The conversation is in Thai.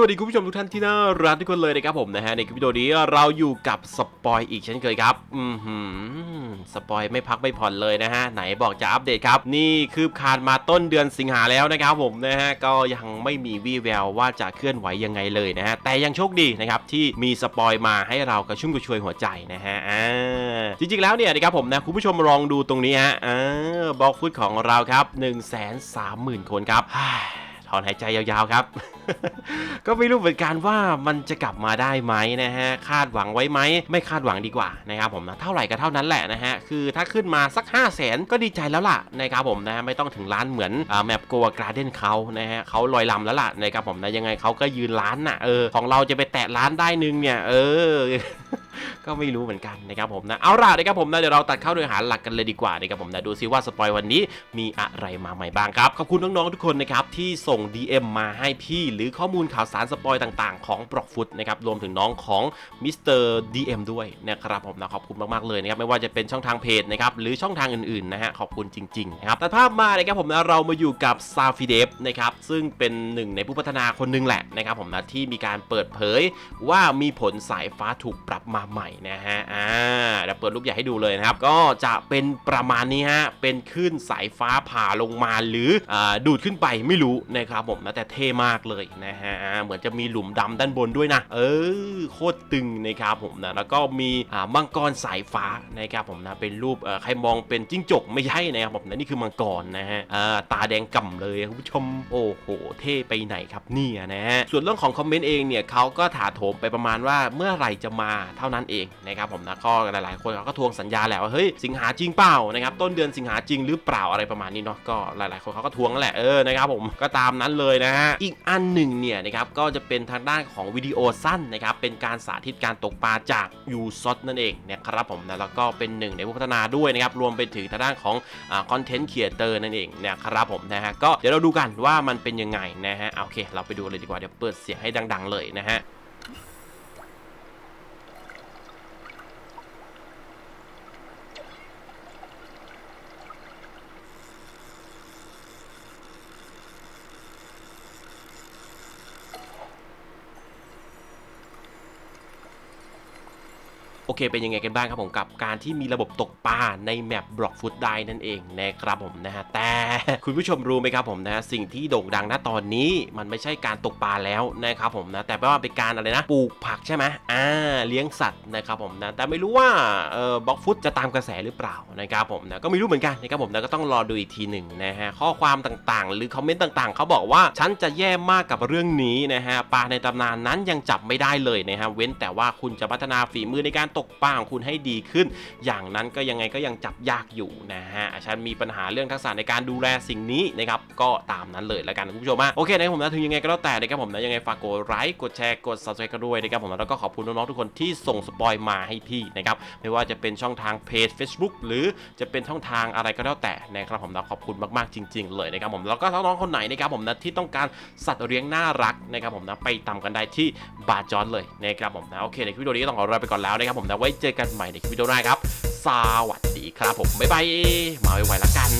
สวัสดีคุณผู้ชมทุกท่านที่น่ารักทุกคนเลยนะครับผมนะฮะในคลิปวิดีโอนี้เราอยู่กับสปอยอีกเช่นเคยครับ อืมสปอยไม่พักไม่ผ่อนเลยนะฮะไหนบอกจะอัปเดตครับ นี่คืบคานมาต้นเดือนสิงหาแล้วนะครับผมนะฮะก็ยังไม่มีวี่แววว่าจะเคลื่อนไหวยังไงเลยนะฮะแต่ยังโชคดีนะครับที่มีสปอยมาให้เรากระชุ่มกระชวยหัวใจนะฮะอ่าจริงๆแล้วเนี่ยนะครับผมนะคุณผู้ชมลองดูตรงนี้ฮะอ่าบล็อกฟุตของเราครับ 1 3 0 0 0 0 คนครับ ถอนหายใจยาวๆครับ ก็ไม่รู้เหมือนกันว่ามันจะกลับมาได้ไหมนะฮะคาดหวังไว้ไหมไม่คาดหวังดีกว่านะครับผมนะเท่าไหร่ก็เท่านั้นแหละนะฮะคือถ้าขึ้นมาสัก 5 0 0แสนก็ดีใจแล้วล่ะนะครับผมนะไม่ต้องถึงล้านเหมือนอ่าแมปโกวกราเดนเขานะฮะเขาลอยลำแล้วล่ะนะครับผมนะยังไงเขาก็ยืนล้านน่ะเออของเราจะไปแตะล้านได้นึงเนี่ยเออ ก็ไม่รู้เหมือนกันนะครับผมนะเอาล่ะนะครับผมนะเดี๋ยวเราตัดเข้าเนื้อหาหลักกันเลยดีกว่านะครับผมนะดูซิว่าสปอยวันนี้มีอะไรมาใหม่บ้างครับขอบคุณน้องๆทุกคนนะครับที่ส่ง DM มาให้พี่หรือข้อมูลข่าวสารสปอยต่างๆ ของบล็อกฟุตนะครับรวมถึงน้องของมิสเตอร์ดีเอ็มด้วยนะครับผมนะขอบคุณมากๆเลยนะครับไม่ว่าจะเป็นช่องทางเพจนะครับหรือช่องทางอื่นๆนะฮะขอบคุณจริงๆนะครับแตัดภาพมานะครับผมนะเรามาอยู่กับซาฟิเดฟนะครับซึ่งเป็นหนึ่งในผู้พัฒนาคนหนึงแหละนะครับผมนะที่มีการเปิดเผยว่ามีผลสายฟ้าถูกปรับมาใหม่นะฮะอ่าเดี๋ยวเปิดรูปใหญ่ให้ดูเลยนะครับ ก็จะเป็นประมาณนี้ฮะเป็นคลื่นสายฟ้าผ่าลงมาหรืออ่าดูดขึ้นไปไม่รู้นะครับผมนะแต่เท่มากเลยนะฮะเหมือนจะมีหลุมดำด้านบนด้วยนะ เออโคตรตึงนะครับผมนะแล้วก็มีอ่ามังกรสายฟ้านะครับผมนะเป็นรูปอ่อใครมองเป็นจิ้งจกไม่ใช่นะครับผมนะนี่คือมังกรนะฮะอ่าตาแดงก่ำเลยคุณผู้ชมโอ้โห เท่ไปไหนครับเนี่ยนะฮะส่วนเรื่องของคอมเมนต์เองเนี่ยเขาก็ถาโถมไปประมาณว่าเมื่อไหร่จะมาเท่านั้นนั้นเองนะครับผมนะก็หลายๆ คนเขาก็ทวงสัญญาแหละว่าเฮ้ยสิงหาจริงเปล่านะครับต้นเดือนสิงหาจริงหรือเปล่าอะไรประมาณนี้เนาะก็หลายๆ คนเขาก็ทวงนั่นแหละเออนะครับผมก็ตามนั้นเลยนะฮะอีกอันหนึ่งเนี่ยนะครับก็จะเป็นทางด้านของวิดีโอสั้นนะครับเป็นการสาธิตการตกปลาจากยูซอตนั่นเองนะครับผมนะแล้วก็เป็นหนึ่งในผู้พัฒนาด้วยนะครับรวมไปถึงทางด้านของคอนเทนต์ครีเอเตอร์นั่นเองนะครับผมนะฮะก็เดี๋ยวเราดูกันว่ามันเป็นยังไงนะฮะโอเค เราไปดูเลยดีกว่าเดี๋ยวเปิดเสียงให้ดัง ๆ เลยนะฮะ โอเคเป็นยังไงกันบ้างครับผมกับการที่มีระบบตกปลาในแมปบล็อกฟุตได้นั่นเองนะครับผมนะฮะแต่คุณผู้ชมรู้ไหมครับผมนะสิ่งที่โด่งดังณตอนนี้มันไม่ใช่การตกปลาแล้วนะครับผมนะแต่ว่าเป็นการอะไรนะปลูกผักใช่ไหมอ่าเลี้ยงสัตว์นะครับผมนะแต่ไม่รู้ว่าเอ่อบล็อกฟุตจะตามกระแสหรือเปล่านะครับผมนะก็ไม่รู้เหมือนกันนะครับผมนะก็ต้องรอดูอีกทีหนึ่งนะฮะข้อความต่างๆ หรือคอมเมนต์ต่างๆ เขาบอกว่าฉันจะแย่มากกับเรื่องนี้นะฮะปลาในตำนานนั้นยังจับไม่ได้เลยนะฮะเว้นแต่ว่าคุณจะพัฒนาฝีมือในการตกปลาของคุณให้ดีขึ้น อย่างนั้นก็ยังไงก็ยังจับยากอยู่นะฮะฉันมีปัญหาเรื่องทักษะในการดูแลสิ่งนี้นะครับก็ตามนั้นเลยแล้วกันคุณผู้ชมอะโอเคนะผมนะถึงยังไงก็แล้วแต่นะครับผมนะยังไงฝากกดไลค์กดแชร์กด subscribe กันด้วยนะครับผมแล้วก็ขอบคุณน้องๆทุกคนที่ส่งสปอยมาให้พี่นะครับไม่ว่าจะเป็นช่องทางเพจ Facebook หรือจะเป็นช่องทางอะไรก็แล้วแต่นะครับผมนะขอบคุณมากๆจริง ๆ เลยนะครับผมแล้วก็น้องๆคนไหนนะครับผมนะที่ต้องการสัตว์เลี้ยงน่ารักนะครับผมนะไปตามกันได้ที่บาจอนเลยนะครับผมนะโอเคในคลิปวิดีโอนี้ต้องขอลาไปก่อนแล้วนะครับผมนะไว้เจอกันใหม่ในคลิปวิดีโอหน้าครับ สวัสดีครับผม บ๊ายบาย มาไวๆแล้วกัน